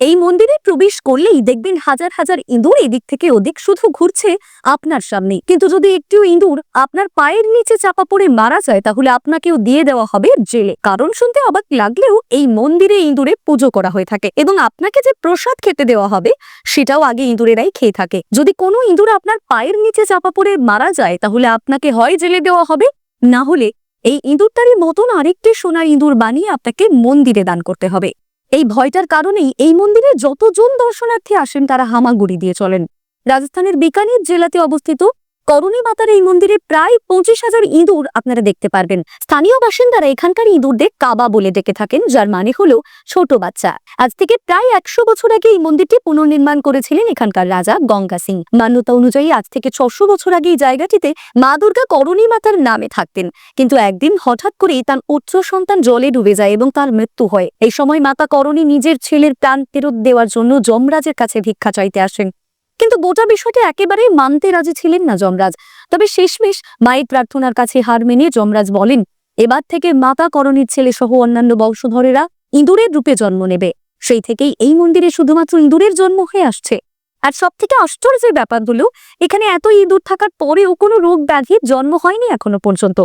এই মন্দিরে প্রবেশ করলেই দেখবেন হাজার হাজার ইঁদুর এদিক থেকে ওদিক শুধু ঘুরছে আপনার সামনে। কিন্তু যদি একটিও ইঁদুর আপনার পায়ের নিচে চাপা পড়ে মারা যায়, তাহলে আপনাকেও দিয়ে দেওয়া হবে জেলে। কারণ শুনতে অবাক লাগলেও এই মন্দিরে ইঁদুরে পুজো করা হয়ে থাকে এবং আপনাকে যে প্রসাদ খেতে দেওয়া হবে, সেটাও আগে ইঁদুরেরাই খেয়ে থাকে। যদি কোনো ইঁদুর আপনার পায়ের নিচে চাপা পড়ে মারা যায়, তাহলে আপনাকে হয় জেলে দেওয়া হবে। না হলে এই ইঁদুরটারই মতন আরেকটি সোনার ইঁদুর বানিয়ে আপনাকে মন্দিরে দান করতে হবে। এই ভয়টার কারণেই এই মন্দিরে যতজন দর্শনার্থী আসেন, তারা হামাগুড়ি দিয়ে চলেন। রাজস্থানের বিকানির জেলাতে অবস্থিত করণী মাতার এই মন্দিরে প্রায় পঁচিশ হাজার ইঁদুর আপনারা দেখতে পারবেন। স্থানীয় বাসিন্দারা এখানকার ইঁদুরদের কাবা বলে ডেকে থাকেন, যার মানে হলো ছোট বাচ্চা। আজ থেকে প্রায় একশো বছর আগে এই মন্দিরটি পুনর্নির্মাণ করেছিলেন এখানকার রাজা গঙ্গা সিং। মান্যতা অনুযায়ী আজ থেকে ছশো বছর আগে এই জায়গাটিতে মা দুর্গা করণী মাতার নামে থাকতেন। কিন্তু একদিন হঠাৎ করেই তার উচ্চ সন্তান জলে ডুবে যায় এবং তার মৃত্যু হয়। এই সময় মাতা করণী নিজের ছেলের প্রাণ ফেরত দেওয়ার জন্য যমরাজের কাছে ভিক্ষা চাইতে আসেন। কিন্তু গোটা বিষয়টি একেবারেই মানতে রাজি ছিলেন না যমরাজ। তবে শেষমেশ মায়ের প্রার্থনার কাছে হার মেনে যমরাজ বলেন, এবার থেকে মাতা করণীর ছেলে সহ অন্যান্য বংশধরেরা ইঁদুরের রূপে জন্ম নেবে। সেই থেকেই এই মন্দিরে শুধুমাত্র ইঁদুরের জন্ম হয়ে আসছে। আর সব থেকে আশ্চর্যের ব্যাপার হলো এখানে এত ইঁদুর থাকার পরেও কোনো রোগ ব্যাধির জন্ম হয়নি এখনও পর্যন্ত।